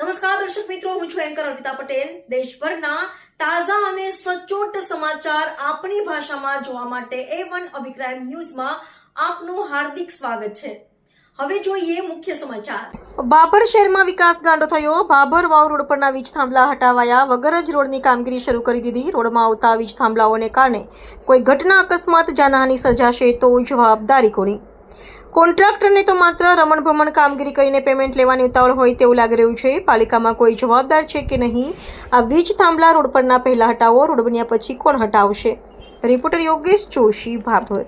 નમસ્કાર, દર્શક મિત્રો, હું છું એન્કર અર્પિતા પટેલ. દેશભરના તાજા અને સચોટ સમાચાર આપણી ભાષામાં જોવા માટે એ વન અભિક્રાઇમ ન્યૂઝમાં આપનું હાર્દિક સ્વાગત છે. હવે જોઈએ મુખ્ય સમાચાર. બાબર શહેરમાં વિકાસ ગાંડો થયો. બાબર વાવ રોડ પરના વીજ થાંભલા હટાવાયા વગર જ રોડની કામગીરી શરૂ કરી દીધી. રોડમાં આવતા વીજ થાંભલાઓને કારણે કોઈ ઘટના અકસ્માત, જાનહાની સર્જાશે તો જવાબદારી કોની? કોન્ટ્રાક્ટરને તો માત્ર રમણભમણ કામગીરી કરીને પેમેન્ટ લેવાની ઉતાવળ હોય તેવું લાગી રહ્યું છે. પાલિકામાં કોઈ જવાબદાર છે કે નહીં? આ વીજ થાંભલા રોડ પરના પહેલા હટાવો, રોડ બન્યા પછી કોણ હટાવશે? રિપોર્ટર યોગેશ જોશી, ભાભર.